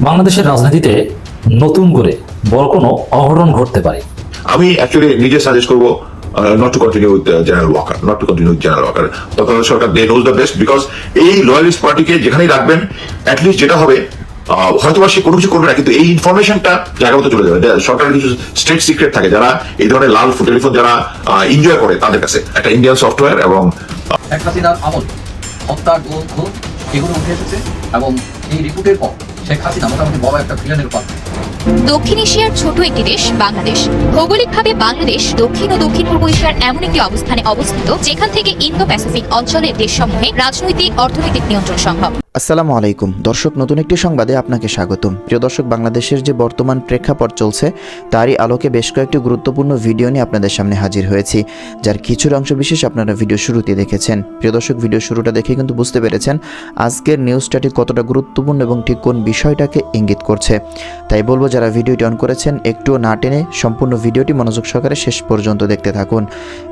বাংলাদেশের রাজনীতিতে নতুন করে বড় কোনো অঘটন ঘটতে পারে। আমি অ্যাকচুয়ালি নিজে সাজেস্ট করব not to continue with General Waker not to continue with General Waker তত্ত্বাবধায়ক সরকার they knows the best because এই লয়ালিস্ট পার্টিকে যেখানেই রাখবেন অ্যাটলিস্ট যেটা হবে আহ, হয়তোবা সে কোনো কিছু করবে না কিন্তু এই ইনফরমেশনটা জায়গা মতো চলে যাবে। সরকারের কিছু স্টেট সিক্রেট থাকে যারা এই ধরনের লাল টেলিফোন যারা এনজয় করে তাদের কাছে। একটা ইন্ডিয়ান সফটওয়্যার এবং হাসিনার আমল হত্যা গোল এগুলো উঠে এসেছে এবং এই রিপোর্টের পর 제 카드 나머지 한번 모아봐야겠다. 빌려낼 것 같아. দক্ষিণ এশিয়ার ছোট একটি দেশ, বাংলাদেশ। ভৌগোলিকভাবে বাংলাদেশ দক্ষিণ ও দক্ষিণ পূর্ব এশিয়ার এমন একটি অবস্থানে অবস্থিত, যেখান থেকে ইন্দো প্যাসিফিক অঞ্চলের দেশসমূহে রাজনৈতিক, অর্থনৈতিক নিয়ন্ত্রণ সম্ভব। আসসালামু আলাইকুম। দর্শক, নতুন একটি সংবাদে আপনাকে স্বাগতম। প্রিয় দর্শক, বাংলাদেশের যে বর্তমান প্রেক্ষাপট চলছে, তারই আলোকে বেশ কয়েকটি গুরুত্বপূর্ণ ভিডিও নিয়ে আপনাদের সামনে হাজির হয়েছি, যার কিছুর অংশ বিশেষ আপনারা ভিডিও শুরুতে দেখেছেন। প্রিয় দর্শক, ভিডিও শুরুটা দেখে কিন্তু বুঝতে পেরেছেন আজকের নিউজটাটি কতটা গুরুত্বপূর্ণ এবং ঠিক কোন বিষয়টাকে ইঙ্গিত করছে। তাই বলব, যারা ভিডিওটি অন করেছেন, একটুও না টেনে সম্পূর্ণ ভিডিওটি মনোযোগ সহকারে শেষ পর্যন্ত দেখতে থাকুন।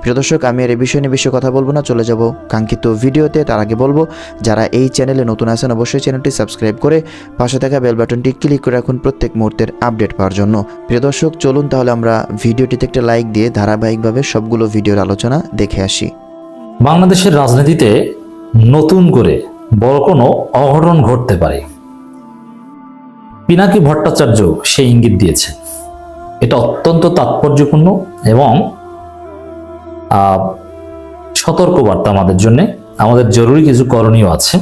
প্রিয় দর্শক, আমি আর এই বিষয় নিয়ে বেশি কথা বলব না, চলে যাব কাঙ্ক্ষিত ভিডিওতে। তার আগে বলব, যারা এই চ্যানেলে নতুন আছেন, অবশ্যই চ্যানেলটি সাবস্ক্রাইব করে পাশে থাকা বেল বাটনটি ক্লিক করে রাখুন প্রত্যেক মুহূর্তের আপডেট পাওয়ার জন্য। প্রিয় দর্শক, চলুন তাহলে আমরা ভিডিওটিতে একটা লাইক দিয়ে ধারাবাহিকভাবে সবগুলো ভিডিওর আলোচনা দেখে আসি। বাংলাদেশের রাজনীতিতে নতুন করে বড় কোনো অঘটন ঘটতে পারে। পিনাকি ভট্টাচার্য সেই ইঙ্গিত দিয়েছে এটা অত্যন্ত তাৎপর্যপূর্ণ এবং সতর্কবার্তা আমাদের জন্য। আমাদের জরুরি কিছু করণীয় আছে।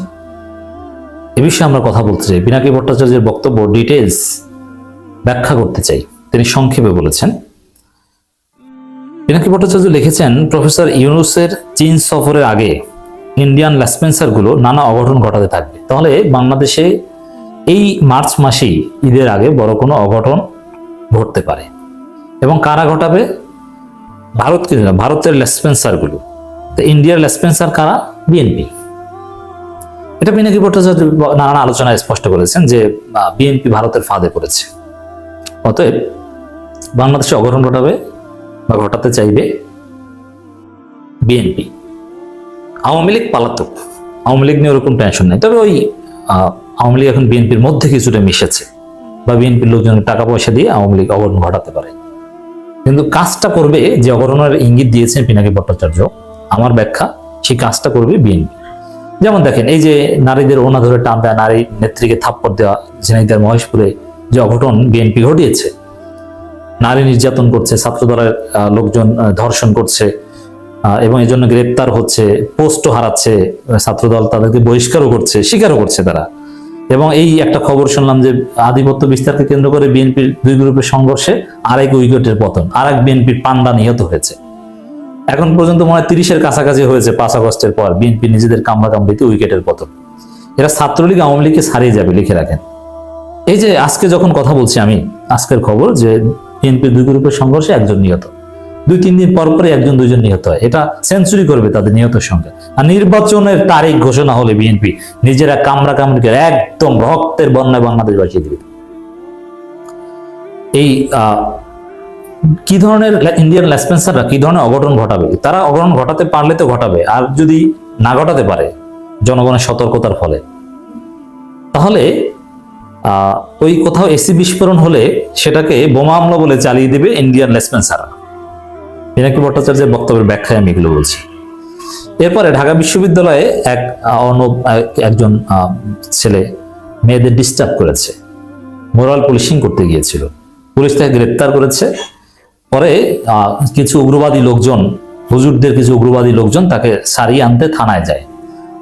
এ বিষয়ে আমরা কথা বলতে চাই। পিনাকি ভট্টাচার্যের বক্তব্য ডিটেলস ব্যাখ্যা করতে চাই। তিনি সংক্ষেপে বলেছেন, পিনাকি ভট্টাচার্য লিখেছেন, প্রফেসর ইউনুসের চীন সফরের আগে ইন্ডিয়ান ল্যাসপেন্সারগুলো নানা অঘটন ঘটাতে থাকবে। তাহলে বাংলাদেশে এই মার্চ মাসেই ঈদের আগে বড় কোনো অঘটন ঘটতে পারে। এবং কারা ঘটাবে? ভারত কিন্তু ভারতের ল্যাসপেন্সারগুলো তো ইন্ডিয়ার ল্যাসপেন্সার কারা? বিএনপি এটা পিনাকি ভট্টাচার্য নানান আলোচনায় স্পষ্ট করেছেন যে বিএনপি ভারতের ফাঁদে পড়েছে। অতএব বাংলাদেশে অঘটন ঘটাবে বা ঘটাতে চাইবে বিএনপি আওয়ামী লীগ পালাতক। আওয়ামী লীগ নিয়ে ওরকম টেনশন নেই। তবে ওই আওয়ামী লীগ এখন বিএনপির মধ্যে কিছুটা মিশেছে বা বিএনপির লোকজন টাকা পয়সা দিয়ে আওয়ামী লীগ অঘটন ঘটাতে পারে। কিন্তু কাজটা করবে যে অঘটনের ইঙ্গিত দিয়েছেন পিনাকি ভট্টাচার্য আমার ব্যাখ্যা সেই কাজটা করবে বিএনপি। যেমন দেখেন এই যে নারীদের ওনা ধরে টান দেওয়া নারী নেত্রীকে থাপ্পড় দেওয়া ঝিনাইদার মহেশপুরে যে অঘটন বিএনপি ঘটিয়েছে নারী নির্যাতন করছে ছাত্র দলের আহ, লোকজন ধর্ষণ করছে এবং এই জন্য গ্রেপ্তার হচ্ছে, পোস্টও হারাচ্ছে ছাত্রদল তাদেরকে বহিষ্কারও করছে, স্বীকারও করছে তারা। এবং এই একটা খবর শুনলাম যে আধিপত্য বিস্তারকে কেন্দ্র করে বিএনপির দুই গ্রুপের সংঘর্ষে আরেক উইকেটের পতন আর এক বিএনপির পান্ডা নিহত হয়েছে। এখন পর্যন্ত মনে হয় তিরিশের কাছাকাছি হয়েছে পাঁচ আগস্টের পর বিএনপি নিজেদের কামড়া কামড়িতে উইকেটের পতন। এরা ছাত্রলীগ আওয়ামী লীগকে ছাড়িয়ে যাবে লিখে রাখেন। এই যে আজকে যখন কথা বলছি আমি, আজকের খবর যে বিএনপি দুই গ্রুপের সংঘর্ষে একজন নিহত। দুই, তিন দিন পর পরে একজন দুজন নিহত হয়। এটা সেঞ্চুরি করবে তাদের নিহতের সঙ্গে। আর নির্বাচনের তারিখ ঘোষণা হলে বিএনপি। নিজেরা কামড়া কামড়ি করে একদম রক্তের বন্যায় বাংলাদেশ বাঁচিয়ে দিবে। এই কি ধরনের ইন্ডিয়ান ল্যাসপেন্সাররা কি ধরনের অঘটন ঘটাবে? তারা অঘটন ঘটাতে পারলে তো ঘটাবে। আর যদি না ঘটাতে পারে, জনগণের সতর্কতার ফলে। তাহলে ওই কোথাও এসি বিস্ফোরণ হলে সেটাকে বোমা হামলা বলে চালিয়ে দেবে ইন্ডিয়ান লেসপেন্সাররা পিনাকি ভট্টাচার্যের বক্তব্যের ব্যাখ্যায় আমি এগুলো বলছি। এরপরে ঢাকা বিশ্ববিদ্যালয়ে এক আহ, একজন ছেলে মেয়েদের ডিস্টার্ব করেছে। মোরাল পুলিশিং করতে গিয়েছিল। পুলিশ তাকে গ্রেপ্তার করেছে। পরে কিছু উগ্রবাদী লোকজন হুজুরদের কিছু উগ্রবাদী লোকজন তাকে সারিয়ে আনতে থানায় যায়।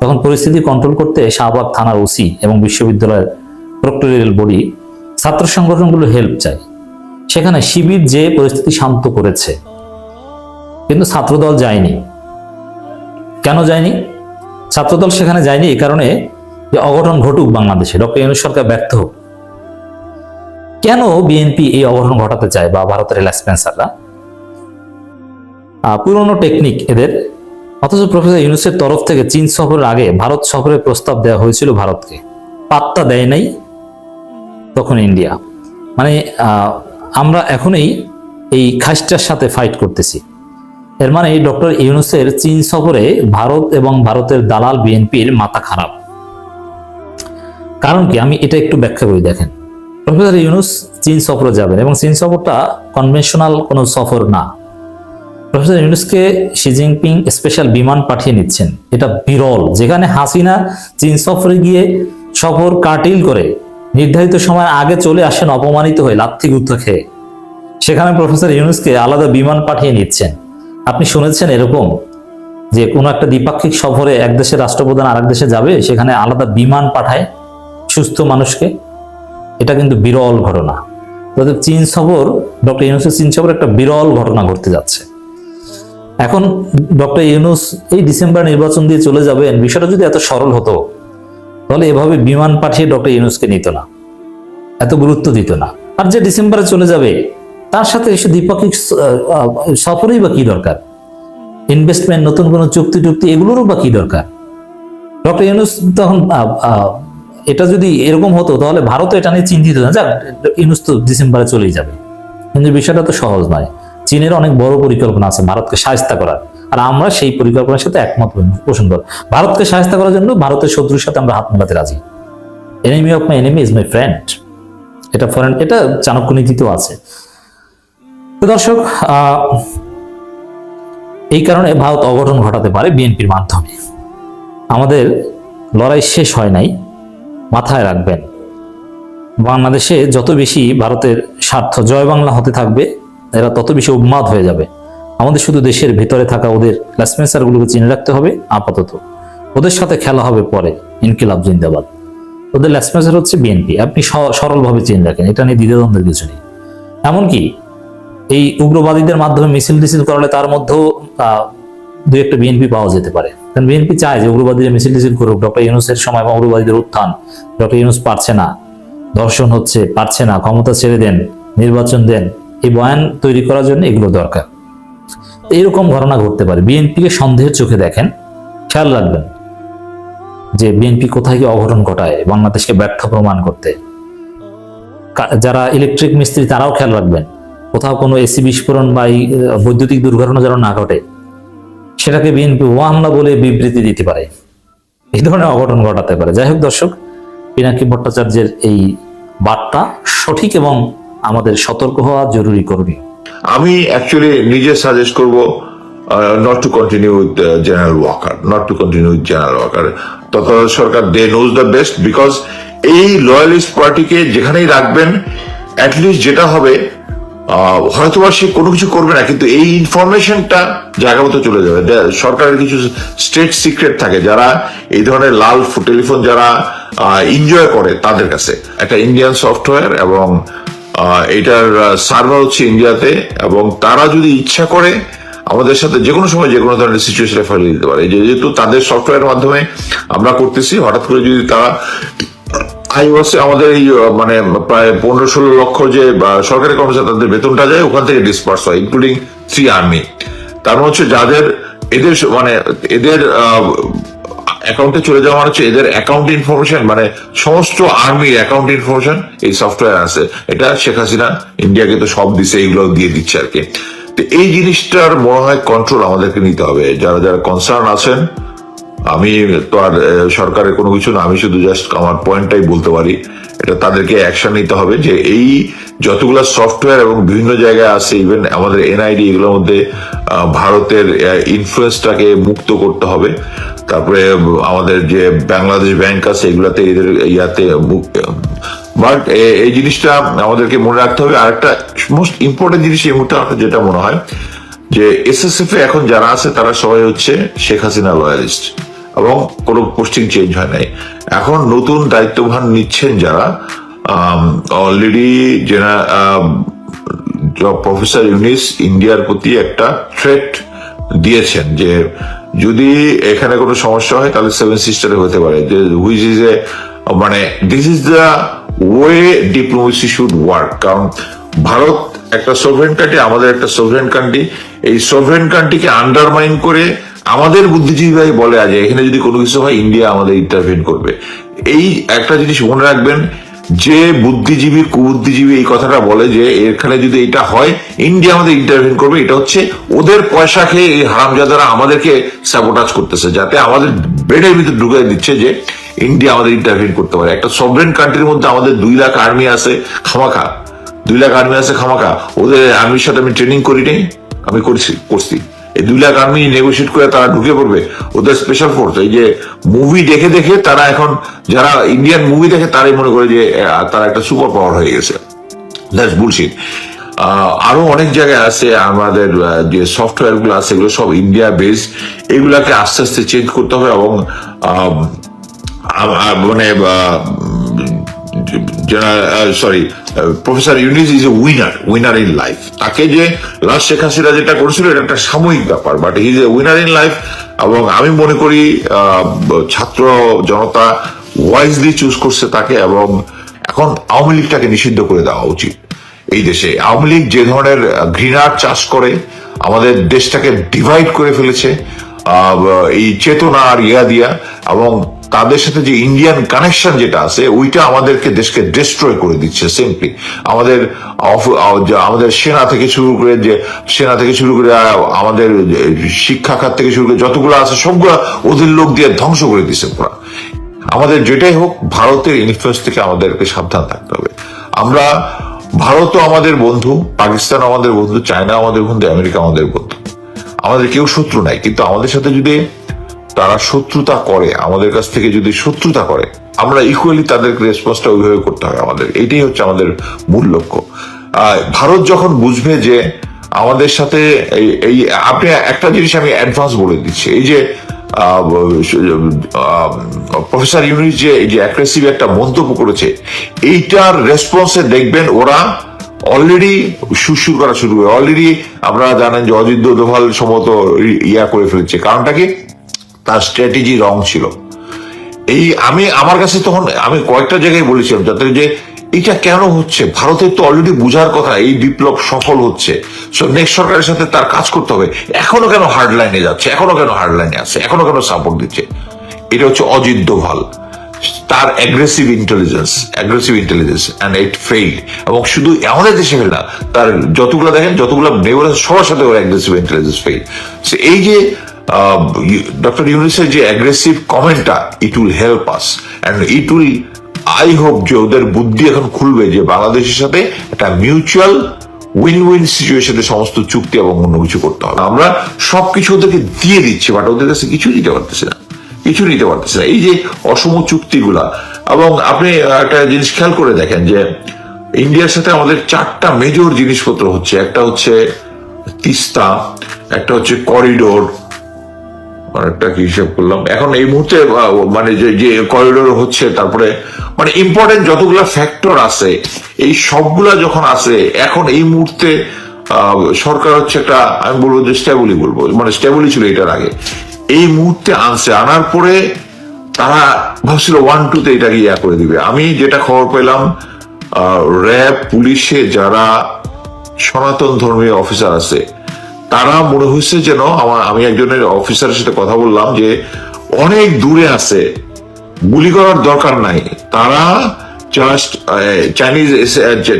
তখন পরিস্থিতি কন্ট্রোল করতে শাহবাগ থানার ওসি এবং বিশ্ববিদ্যালয়ের প্রক্টোরিয়াল বডি ছাত্র সংগঠনগুলো হেল্প চায়। সেখানে শিবির যে পরিস্থিতি শান্ত করেছে কিন্তু ছাত্রদল যায়নি। কেন যায়নি? ছাত্রদল সেখানে যায়নি এই কারণে যে অঘটন ঘটুক বাংলাদেশে। ডক্টর ইউনুস সরকার ব্যর্থ। হোক কেন বিএনপি এই অঘটন ঘটাতে চায় বা ভারতের ল্যাসপেন্সাররা পুরনো টেকনিক এদের। অথচ প্রফেসর ইউনুসের তরফ থেকে চীন সফরের আগে ভারত সফরের প্রস্তাব দেওয়া হয়েছিল ভারতকে। পাত্তা দেয় নাই তখন ইন্ডিয়া। মানে আমরা এখনই এই খাসটার সাথে ফাইট করতেছি। এর মানে ডক্টর ইউনুসের চীন সফরে ভারত এবং ভারতের দালাল বিএনপির মাথা খারাপ। কারণ কি? আমি এটা একটু ব্যাখ্যা করি, দেখেন। প্রফেসর ইউনুস চীন সফরে যাবেন এবং চীন সফরটা কনভেনশনাল কোনো সফর না। প্রফেসর ইউনুসকে শি জিনপিং স্পেশাল বিমান পাঠিয়ে নিচ্ছেন। এটা বিরল। যেখানে হাসিনা চীন সফরে গিয়ে সফর কাটিল করে, নির্ধারিত সময় আগে চলে আসেন অপমানিত হয়ে লাথি গুত্ত খেয়ে। সেখানে প্রফেসর ইউনুসকে আলাদা বিমান পাঠিয়ে নিচ্ছেন। আপনি শুনেছেন এরকম যে কোনো একটা দ্বিপাক্ষিক সফরে এক দেশের রাষ্ট্রপ্রধান আরেক দেশে যাবে, সেখানে আলাদা বিমান পাঠায় সুস্থ মানুষকে? এটা কিন্তু বিরল ঘটনা। অতএব চীন সফর, ডক্টর ইউনুসের চীন সফর একটা বিরল ঘটনা ঘটতে যাচ্ছে। এখন ডক্টর ইউনুস এই ডিসেম্বর নির্বাচন দিয়ে চলে যাবেন, বিষয়টা যদি এত সরল হতো, তাহলে এভাবে বিমান পাঠিয়ে ডক্টর ইউনুসকে নিত না, এত গুরুত্ব দিত না। আর যে ডিসেম্বরে চলে যাবে তার সাথে এসে দ্বিপাক্ষিক সফরেই বা কি দরকার? ইনভেস্টমেন্ট নতুন কোনো চুক্তি, টুক্তি, এগুলোরও বা কি দরকার? ডক্টর ইউনুস তখন এটা যদি এরকম হতো, তাহলে ভারত এটা নিয়ে চিন্তিত না। যাক, ইউনুস তো ডিসেম্বরে চলেই যাবে। কিন্তু বিষয়টা তো সহজ নয়। চীনের অনেক বড় পরিকল্পনা আছে ভারতকে সাহায্য করার। আর আমরা সেই পরিকল্পনার সাথে একমত পোষণ করি। ভারতকে সাহায্য করার জন্য ভারতের শত্রুর সাথে আমরা হাত মেলাতে রাজি। Enemy of my enemy is my friend এটা ফরেন এটা চাণক্য নীতিতেও আছে। দর্শক এই কারণে ভারত অঘটন ঘটাতে পারে বিএনপির মাধ্যমে। আমাদের লড়াই শেষ হয় নাই, মাথায় রাখবেন। বাংলাদেশে যত বেশি ভারতের স্বার্থ জয় বাংলা হতে থাকবে, এরা তত বেশি উন্মাদ হয়ে যাবে। আমাদের শুধু দেশের ভেতরে থাকা ওদের গুলোকে চিনে রাখতে হবে, আপাতত। ওদের সাথে খেলা হবে পরে, ইনকিলাব জিন্দাবাদ। ওদের ল্যাসমেসার হচ্ছে বিএনপি। আপনি সরলভাবে চিনে রাখেন, এটা নিয়ে দ্বিধাদ্বন্দ্বের কিছু নেই। এমনকি এই উগ্রবাদীদের মাধ্যমে মিছিল টিছিল করালে তার মধ্যেও দু একটা বিএনপি পাওয়া যেতে পারে। কারণ বিএনপি চায় যে উগ্রবাদীরা মিছিল টিছিল করুক। ডক্টর ইউনুসের সময় বা উগ্রবাদীদের উত্থান, ডক্টর ইউনুস পারছে না। দর্শন হচ্ছে, পারছে না। ক্ষমতা ছেড়ে দেন, নির্বাচন দেন। এই বয়ান তৈরি করার জন্য এগুলো দরকার। এইরকম ঘটনা ঘটতে পারে। বিএনপিকে সন্দেহের চোখে দেখেন, খেয়াল রাখবেন যে বিএনপি কোথায় কি অঘটন ঘটায়, বাংলাদেশকে ব্যর্থ প্রমাণ করতে। যারা ইলেকট্রিক মিস্ত্রি তারাও খেয়াল রাখবেন। কোথাও কোনো এসি বিস্ফোরণ বা বৈদ্যুতিক দুর্ঘটনা যেন না ঘটে, সেটাকে বিএনপি ও হামলা বলে বিবৃতি দিতে পারে। এই ধরনের অঘটন ঘটাতে পারে। যাই হোক দর্শক, পিনাকি ভট্টাচার্যের এই বার্তা সঠিক এবং আমাদের সতর্ক হওয়া জরুরি করণীয়। আমি অ্যাকচুয়ালি নিজে সাজেস্ট করব not to continue with General Waker not to continue with General Waker তত্ত্বাবধায়ক সরকার they knows the best because এই লয়ালিস্ট পার্টিকে যেখানেই রাখবেন অ্যাটলিস্ট যেটা হবে আহ, হয়তোবা সে কোনো কিছু করবে না কিন্তু এই ইনফরমেশনটা জায়গা মতো চলে যাবে। সরকারের কিছু স্টেট সিক্রেট থাকে যারা এই ধরনের লাল টেলিফোন যারা এনজয় করে তাদের কাছে। একটা ইন্ডিয়ান সফটওয়্যার এবং এটার সার্ভার হচ্ছে ইন্ডিয়াতে এবং তারা যদি ইচ্ছা করে আমাদের সাথে যে কোনো সময় যে কোনো ধরনের সিচুয়েশনে ফেলে দিতে পারে। যেহেতু তাদের সফটওয়্যার মাধ্যমে আমরা করতেছি হঠাৎ করে যদি তারা আমাদের মানে প্রায় পনেরো ষোলো লক্ষ যে সরকারি কর্মচারী তাদের বেতনটা যায়, ওখান থেকে ডিসপার্স হয় ইনক্লুডিং থ্রি আর্মি তার মানে হচ্ছে যাদের এদের মানে এদের অ্যাকাউন্টে চলে যাওয়া মানে হচ্ছে এদের অ্যাকাউন্ট ইনফরমেশন মানে সমস্ত আর্মির অ্যাকাউন্ট ইনফরমেশন এই সফটওয়্যার আছে। এটা শেখ হাসিনা ইন্ডিয়াকে তো সব দিছে, এইগুলো দিয়ে দিচ্ছে আর কি। তো এই জিনিসটার মনে হয় কন্ট্রোল আমাদেরকে নিতে হবে। যারা যারা কনসার্ন আছেন আমি তো আর সরকারের কোনো কিছু না, আমি শুধু জাস্ট আমার পয়েন্টটাই বলতে পারি। এটা তাদেরকে অ্যাকশন নিতে হবে যে এই যতগুলো সফটওয়্যার এবং বিভিন্ন জায়গায় আছে ইভেন আমাদের এনআইডি এগুলোর মধ্যে ভারতের ইনফ্লুয়েন্সটাকে মুক্ত করতে হবে। তারপরে আমাদের যে বাংলাদেশ ব্যাংক আছে, এগুলাতে এদের ইয়াতে বাট এই জিনিসটা আমাদেরকে মনে রাখতে হবে। আর একটা মোস্ট ইম্পর্টেন্ট জিনিস এই মুহূর্তে যেটা মনে হয়, যে এসএসএফ এখন যারা আছে, তারা সবাই হচ্ছে শেখ হাসিনা লয়ালিস্ট এবং কোনো পোস্টিং চেঞ্জ হয় নাই। এখন নতুন দায়িত্বভার নিচ্ছেন যারা অলরেডি যেনা প্রফেসর ইউনিস ইন্ডিয়ার প্রতি একটা থ্রেট দিয়েছেন যে যদি এখানে কোনো সমস্যা হয় তাহলে সেভেন সিস্টারে হতে পারে। যে হুইচ ইজ এ মানে this is the way diplomacy should work কারণ ভারত একটা সোভেন কান্ট্রি আমাদের একটা সোভেন কান্ট্রি এই সোভেন কান্ট্রিকে আন্ডারমাইন করে আমাদের বুদ্ধিজীবী ভাই বলে আজ এখানে যদি কোনো কিছু হয় ইন্ডিয়া আমাদের ইন্টারভেন করবে। এই একটা জিনিস মনে রাখবেন, যে বুদ্ধিজীবী, কুবুদ্ধিজীবী এই কথাটা বলে যে, এখানে যদি এটা হয় ইন্ডিয়া আমাদের ইন্টারভেন করবে। এটা হচ্ছে ওদের পয়সা খেয়ে এই হারামজাদারা আমাদেরকে স্যাবোটাজ করতেছে, যাতে আমাদের বেডের ভিতরে ঢুকে দিচ্ছে যে ইন্ডিয়া আমাদের ইন্টারভিউ করতে পারে। একটা সভরেন কান্ট্রির মধ্যে আমাদের দুই লাখ আর্মি আছে, খামাখা। দুই লাখ আর্মি আছে, খামাখা। ওদের আর্মির সাথে আমি ট্রেনিং করি নাই, আমি করছি করছি। এই দুই লাখ আর্মি নেগোসিয়েট করে তারা ঢুকে পড়বে। ওদের স্পেশাল ফোর্স এই যে মুভি দেখে দেখে তারা এখন যারা ইন্ডিয়ান মুভি দেখে তারাই মনে করে যে তারা একটা সুপার পাওয়ার হয়ে গেছে। আরও অনেক জায়গায় আছে আমাদের যে সফটওয়্যারগুলো আছে এগুলো সব ইন্ডিয়া বেস এগুলাকে আস্তে আস্তে চেঞ্জ করতে হবে এবং আম, মানে sorry professor Yunus is a winner winner in life তাকে যে লাস্ট শেখ হাসিনা যেটা করেছিল, এটা একটা সাময়িক ব্যাপার but is a winner in life এবং আমি মনে করি ছাত্র জনতা ওয়াইজলি চুজ করছে তাকে, এবং এখন আওয়ামী লীগটাকে নিষিদ্ধ করে দেওয়া উচিত এই দেশে। আওয়ামী লীগ যে ধরনের ঘৃণার চাষ করে, আমাদের দেশটাকে ডিভাইড করে ফেলেছে এই চেতনা আর ইয়া দিয়া, এবং তাদের সাথে যে ইন্ডিয়ান কানেকশন যেটা আছে, ওইটা আমাদেরকে দেশকে ডিস্ট্রয় করে দিচ্ছে সিম্পলি আমাদের আমাদের সেনা থেকে শুরু করে যে, সেনা থেকে শুরু করে আমাদের শিক্ষা খাত থেকে শুরু করে যতগুলো আছে, সবগুলো ওদের লোক দিয়ে ধ্বংস করে দিচ্ছে পুরা। আমাদের যেটাই হোক, ভারতের ইনফ্লুয়েন্স থেকে আমাদেরকে সাবধান থাকতে হবে। আমরা, ভারতও আমাদের বন্ধু পাকিস্তান আমাদের বন্ধু চায়না আমাদের বন্ধু, আমেরিকা আমাদের বন্ধু। আমাদের কেউ শত্রু নাই, কিন্তু আমাদের সাথে যদি তারা শত্রুতা করে, আমাদের কাছ থেকে যদি শত্রুতা করে, আমরা ইকুয়ালি তাদেরকে রেসপন্সটা ওইভাবে করতে হবে আমাদের। এটাই হচ্ছে আমাদের মূল লক্ষ্য। ভারত যখন বুঝবে যে আমাদের সাথে এই- আপনি একটা জিনিস আমি অ্যাডভান্স বলে দিচ্ছি। এই যে প্রফেসর ইউনিস যে যে অ্যাগ্রেসিভ একটা মন্তব্য করেছে, এইটার রেসপন্সে দেখবেন ওরা অলরেডি সুরসুর করা শুরু করে। অলরেডি আপনারা জানেন যে অজিত দোভাল সম্ভবত ইয়া করে ফেলেছে। কারণটা কি? তার স্ট্র্যাটেজি রং ছিল। এই আমি, আমার কাছে তখন, আমি কয়েকটা জায়গায় বলেছিলাম, যাতে যে এটা কেন হচ্ছে? ভারতের তো অলরেডি বুঝার কথা, এই বিপ্লব সফল হচ্ছে। নেক্সট সরকারের সাথে তার কাজ করতে হবে। এখনও কেন হার্ড লাইনে যাচ্ছে? এখনও কেন হার্ড লাইনে আছে? এখনও কেন সাপোর্ট দিচ্ছে? এটা হচ্ছে অজিত দোভাল। তার aggressive intelligence aggressive intelligence and it fail এবং শুধু আমাদের দেশে ফেল না, তার যতগুলো দেখেন, যতগুলো নেবর সবার সাথে ওর অ্যাগ্রেসিভ ইন্টেলিজেন্স ফেইল এই যে ডক্টর ইউনিসের যে অ্যাগ্রেসিভ কমেন্টটা it will help us and it will I hope যে ওদের বুদ্ধি এখন খুলবে যে বাংলাদেশের সাথে একটা মিউচুয়াল উইন উইন সিচুয়েশনে সমস্ত চুক্তি এবং অন্য কিছু করতে হবে। আমরা সবকিছু ওদেরকে দিয়ে দিচ্ছি বাট ওদের কাছে কিছু দিতে পারতেছি না। কিছু নিতে পারতেছে না। এই যে অসম চুক্তিগুলা, এবং আপনি একটা জিনিস খেয়াল করে দেখেন যে ইন্ডিয়ার সাথে আমাদের চারটা মেজর জিনিসপত্র হচ্ছে। একটা হচ্ছে তিস্তা, একটা হচ্ছে করিডোর অনেকটা হিসাব করলাম। এখন এই মুহূর্তে মানে যে করিডোর হচ্ছে, তারপরে মানে ইম্পর্টেন্ট যতগুলা ফ্যাক্টর আছে, এই সবগুলা যখন আছে, এখন এই মুহূর্তে সরকার হচ্ছে একটা, আমি বলব যে স্টেবলি বলব মানে স্টেবলি ছিল এটার আগে। এই মুহূর্তে আনছে, আনার পরে তারা ভাবছিল ওয়ান টু তে এটাকে ইয়া করে দিবে। আমি যেটা খবর পেলাম র্যাব, পুলিশে যারা সনাতন ধর্মীয় অফিসার আছে তারা মনে হয়েছে যেন আমার আমি একজনের অফিসারের সাথে কথা বললাম যে অনেক দূরে আছে। গুলি করার দরকার নাই। তারা জাস্ট চাইনিজ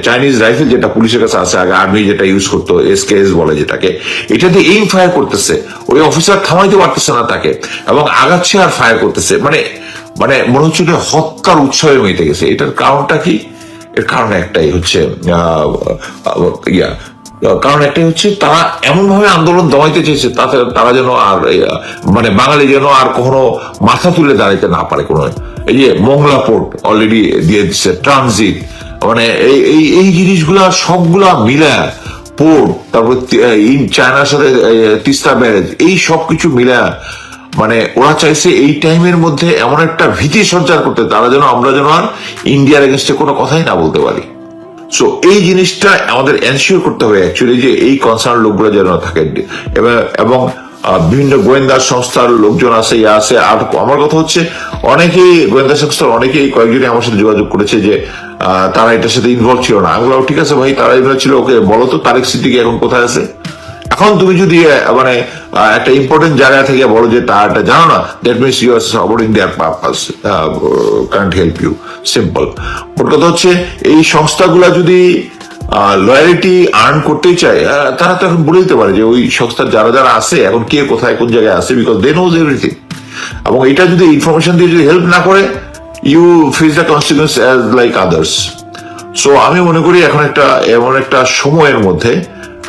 চাইনিজ রাইফেল যেটা পুলিশের কাছে আছে আগে আর্মি যেটা ইউজ করতো এসকেএস বলে যেটাকে এটা দিয়ে এইম ফায়ার করতেছে। ওই অফিসার থামাইতে পারতেছে না তাকে এবং আগাচ্ছে আর ফায়ার করতেছে। মানে মানে মনে হচ্ছে হত্যার উৎসবে মেতে গেছে। এটার কারণটা কি? এর কারণ একটাই হচ্ছে আহ, ইয়া কারণ একটাই হচ্ছে তারা এমন ভাবে আন্দোলন দমাইতে চেয়েছে, তাতে তারা যেন আর মানে বাঙালি যেন আর কখনো মাথা তুলে দাঁড়াইতে না পারে কোনো। এই যে মংলা পোর্ট অলরেডি দিয়ে দিচ্ছে ট্রানজিট মানে এই এই এই জিনিসগুলা সবগুলা মিলা পোর্ট, তারপর চায়নার সাথে তিস্তা ব্যারেজ, এই সব কিছু মিলা মানে ওরা চাইছে এই টাইমের মধ্যে এমন একটা ভীতি সঞ্চার করতে, তারা যেন আমরা যেন আর ইন্ডিয়ার এগেনস্টে কোনো কথাই না বলতে পারি। সো এই জিনিসটা আমাদের এনশিওর করতে হবে অ্যাকচুয়ালি যে এই কনসার্ন লোকগুলো যেন থাকে। এবং- বিভিন্ন গোয়েন্দা সংস্থার লোকজন আছে, ইয়া আছে। আর আমার কথা হচ্ছে, অনেকেই, গোয়েন্দা সংস্থার অনেকেই কয়েকজনই আমার সাথে যোগাযোগ করেছে যে তারা এটার সাথে ইনভলভ ছিল না। আমি ঠিক আছে ভাই তারা ইনভলভ ছিল ওকে বলো তো, তারেক সিদ্দিকি এখন কোথায় আছে? এখন তুমি যদি মানে একটা ইম্পর্টেন্ট জায়গা থেকে বলো যে তারটা জানো না that means you are supporting their purpose can't help you simple ওর কথা হচ্ছে, এই সংস্থাগুলা যদি লয়ালিটি আর্ন করতেই চায় তারা তো এখন বলে দিতে পারে যে ওই সংস্থার যারা যারা আছে, এখন কে কোথায় কোন জায়গায় আছে বিকজ দে নোজ এভরিথিং এবং এটা যদি ইনফরমেশন দিয়ে যদি হেল্প না করে you face the consequence as like others so আমি মনে করি এখন একটা, এমন একটা সময়ের মধ্যে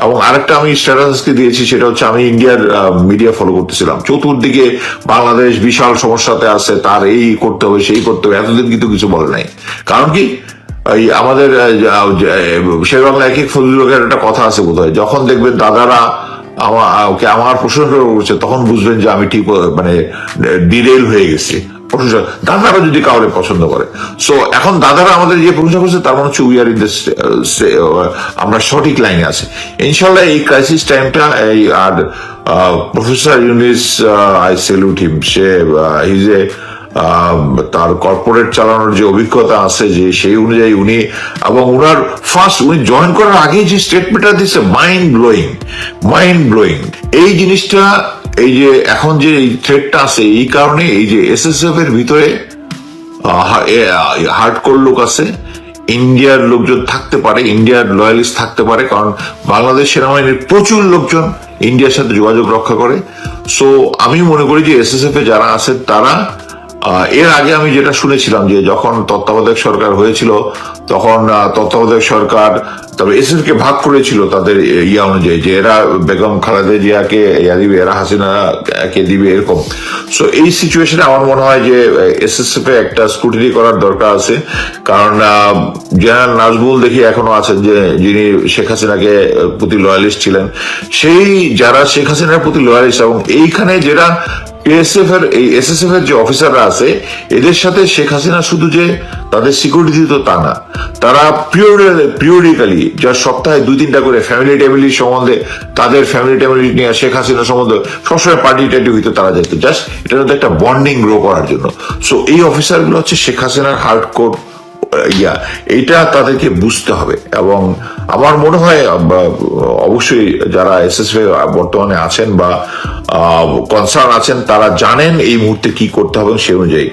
এবং আরেকটা আমি স্ট্যাটাসকে দিয়েছি, সেটা হচ্ছে আমি ইন্ডিয়ার মিডিয়া ফলো করতেছিলাম। চতুর্দিকে বাংলাদেশ বিশাল সমস্যাতে আছে, তার এই করতে হবে, সেই করতে হবে, এতদিন কিন্তু কিছু বলে নাই। কারণ কি? এই আমাদের শের বাংলা এক এক ফজলুকের একটা কথা আছে বোধ হয় যখন দেখবেন দাদারা আমার ওকে আমার প্রশংসা করছে, তখন বুঝবেন যে আমি ঠিক মানে ডিরেল হয়ে গেছি। প্রশংসা দাদারা যদি কাউরে পছন্দ করে। সো এখন দাদারা আমাদের যে প্রশংসা করছে, তার মানে হচ্ছে উই আর ইন আমরা সঠিক লাইনে আছি। ইনশাল্লাহ এই ক্রাইসিস টাইমটা এই আর professor Yunus I salute him say his a তার কর্পোরেট চালানোর যে অভিজ্ঞতা আছে, যে সেই অনুযায়ী উনি, এবং উনার ফার্স্ট উনি জয়েন করার আগে যে স্টেটমেন্টটা দিচ্ছে মাইন্ড ব্লোয়িং মাইন্ড ব্লোয়িং এই জিনিসটা এই যে এখন যে এই থ্রেটটা আছে, এই কারণে এই যে এসএসএফ এর ভিতরে হার্ডকোর লোক আছে। ইন্ডিয়ার লোকজন থাকতে পারে, ইন্ডিয়ার লয়ালিস্ট থাকতে পারে, কারণ বাংলাদেশ সেনাবাহিনীর প্রচুর লোকজন ইন্ডিয়ার সাথে যোগাযোগ রক্ষা করে। সো আমি মনে করি যে এস এস এফ এ যারা আছে, তারা এর আগে আমি যেটা শুনেছিলাম যে যখন তত্ত্বাবধায়ক সরকার হয়েছিল, তখন তত্ত্বাবধায়ক সরকার তবে কে ভাগ করেছিল তাদের ইয়া অনুযায়ী যে এরা বেগম খালেদা জিয়াকে, ইয়া দিবে, এরা হাসিনা কে দিবে এরকম। সো এই সিচুয়েশনে আমার মনে হয় যে এস এসএসএফ এ একটা স্কুটিনি করার দরকার আছে। কারণ জেনারেল নাজবুল দেখি এখনও আছেন যে, যিনি শেখ হাসিনাকে প্রতি লয়ালিস্ট ছিলেন। সেই যারা শেখ হাসিনার প্রতি লয়ালিস্ট এবং এইখানে যেটা এএসএফ এর এই এসএসএফ এর যে অফিসাররা আছে, এদের সাথে শেখ হাসিনা শুধু যে তাদের সিকিউরিটি দিত তা না, তারা পিরিয়ডিক্যালি যার সপ্তাহে দুই তিনটা করে ফ্যামিলি ট্যামিলি সম্বন্ধে তাদের ফ্যামিলি ট্যামিলি নিয়ে শেখ হাসিনা সম্বন্ধে সবসময় পার্টি টার্টি হইতো তারা যেত জাস্ট এটার মধ্যে একটা বন্ডিং গ্রো করার জন্য। সো এই অফিসারগুলো হচ্ছে শেখ হাসিনার হার্ড কোর ইয়া, এটা তাদেরকে বুঝতে হবে। এবং আমার মনে হয় অবশ্যই যারা এস এসএসএফ বর্তমানে আছেন বা কনসার্ন আছেন, তারা জানেন এই মুহূর্তে কি করতে হবে সে অনুযায়ী।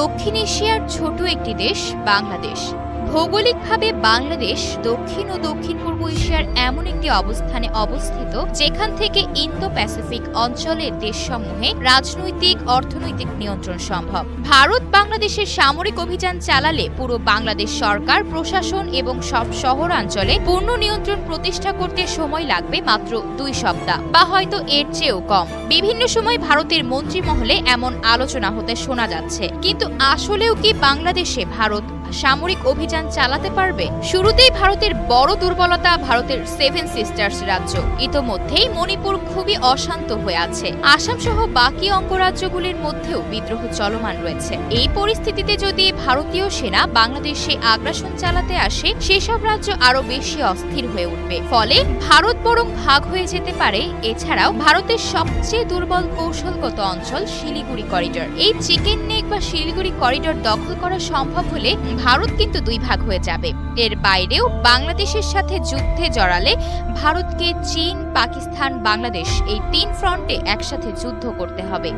দক্ষিণ এশিয়ার ছোট একটি দেশ, বাংলাদেশ। ভৌগোলিকভাবে বাংলাদেশ দক্ষিণ ও দক্ষিণ পূর্ব এশিয়ার এমন একটি অবস্থানে অবস্থিত যেখান থেকে ইন্দো প্যাসিফিক অঞ্চলের দেশসমূহে রাজনৈতিক, অর্থনৈতিক নিয়ন্ত্রণ সম্ভব। ভারত বাংলাদেশের সামরিক অভিযান চালালে পুরো বাংলাদেশ সরকার, প্রশাসন এবং সব শহরাঞ্চলে পূর্ণ নিয়ন্ত্রণ প্রতিষ্ঠা করতে সময় লাগবে মাত্র দুই সপ্তাহ, বা হয়তো এর চেয়েও কম। বিভিন্ন সময় ভারতের মন্ত্রী মহলে এমন আলোচনা হতে শোনা যাচ্ছে। কিন্তু আসলেও কি বাংলাদেশে ভারত সামরিক অভিযান চালাতে পারবে? শুরুতেই ভারতের বড় দুর্বলতা ভারতের সেভেন সিস্টার্স রাজ্য। ইতোমধ্যেই মণিপুর খুবই অশান্ত হয়ে আছে। আসাম সহ বাকি অঙ্গরাজ্যগুলির মধ্যেও বিদ্রোহ চলমান রয়েছে। এই পরিস্থিতিতে যদি ভারতীয় সেনা বাংলাদেশে আগ্রাসন চালাতে আসে, সেসব রাজ্য আরও বেশি অস্থির হয়ে উঠবে। ফলে ভারত বরং ভাগ হয়ে যেতে পারে। এছাড়াও ভারতের সবচেয়ে দুর্বল কৌশলগত অঞ্চল শিলিগুড়ি করিডর। এই চিকেন নেক বা শিলিগুড়ি করিডর দখল করা সম্ভব হলে ভারত কিন্তু দুই ভাগ হয়ে যাবে। এর বাইরেও বাংলাদেশের সাথে যুদ্ধে জড়ালে ভারতকে চীন, পাকিস্তান, বাংলাদেশ এই তিন ফ্রন্টে একসাথে যুদ্ধ করতে হবে।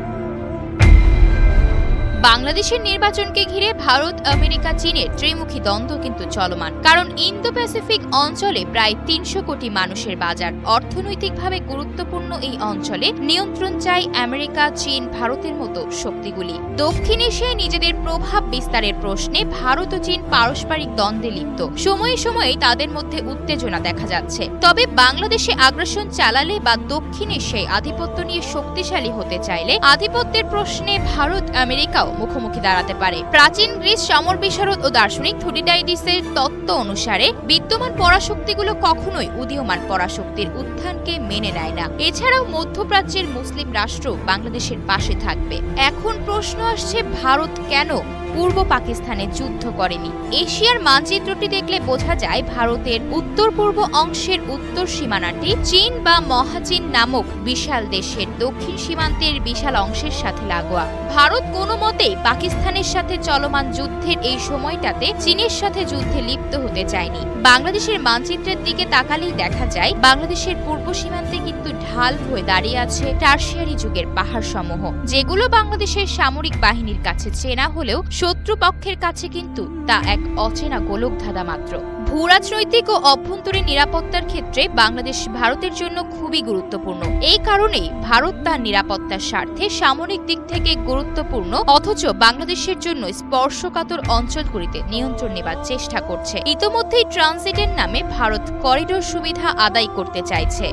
বাংলাদেশের নির্বাচনকে ঘিরে ভারত, আমেরিকা, চীনের ত্রিমুখী দ্বন্দ্ব কিন্তু চলমান। কারণ ইন্দো প্যাসিফিক অঞ্চলে প্রায় তিনশো কোটি মানুষের বাজার। অর্থনৈতিকভাবে গুরুত্বপূর্ণ এই অঞ্চলে নিয়ন্ত্রণ চায় আমেরিকা, চীন, ভারতের মতো শক্তিগুলি। দক্ষিণ এশিয়ায় নিজেদের প্রভাব বিস্তারের প্রশ্নে ভারত ও চীন পারস্পরিক দ্বন্দ্বে লিপ্ত। সময়ে সময়ে তাদের মধ্যে উত্তেজনা দেখা যাচ্ছে। তবে বাংলাদেশে আগ্রাসন চালালে বা দক্ষিণ এশিয়ায় আধিপত্য নিয়ে শক্তিশালী হতে চাইলে আধিপত্যের প্রশ্নে ভারত, আমেরিকাও মুখোমুখি দাঁড়াতে পারে। প্রাচীন গ্রিস সমর বিশারদ ও দার্শনিক থুডিডাইডিসের তত্ত্ব অনুসারে বিদ্যমান পরাশক্তিগুলো কখনোই উদীয়মান পরাশক্তির উত্থানকে মেনে নেয় না। এছাড়াও মধ্যপ্রাচ্যের মুসলিম রাষ্ট্র বাংলাদেশের পাশে থাকবে। এখন প্রশ্ন আসছে, ভারত কেন পূর্ব পাকিস্তানে যুদ্ধ করেনি। এশিয়ার মানচিত্রটি দেখলে বোঝা যায় ভারতের উত্তর পূর্ব অংশের উত্তর সীমানাটি চীন বা মহাচীন নামক বিশাল দেশের দক্ষিণ সীমান্তের বিশাল অংশের সাথে লাগোয়া। ভারত কোনো মতেই পাকিস্তানের সাথে চলমান যুদ্ধের এই সময়টাতে চীনের সাথে যুদ্ধে লিপ্ত হতে চায়নি। বাংলাদেশের মানচিত্রের দিকে তাকালেই দেখা যায়, বাংলাদেশের পূর্ব সীমান্তে কিন্তু ঢাল হয়ে দাঁড়িয়ে আছে টার্সিয়ারি যুগের পাহাড় সমূহ যেগুলো বাংলাদেশের সামরিক বাহিনীর কাছে চেনা হলেও শত্রুপক্ষের কাছে কিন্তু তা এক অচেনা গোলকধাঁধা মাত্র। ভূরাজনৈতিক ও অভ্যন্তরীণ নিরাপত্তার ক্ষেত্রে বাংলাদেশ ভারতের জন্য খুবই গুরুত্বপূর্ণ। এই কারণেই ভারত তার নিরাপত্তার স্বার্থে সামরিক দিক থেকে গুরুত্বপূর্ণ, অথচ বাংলাদেশের জন্য স্পর্শকাতর অঞ্চলগুলিতে নিয়ন্ত্রণ নেবার চেষ্টা করছে। ইতোমধ্যেই ট্রানজিটের নামে ভারত করিডোর সুবিধা আদায় করতে চাইছে।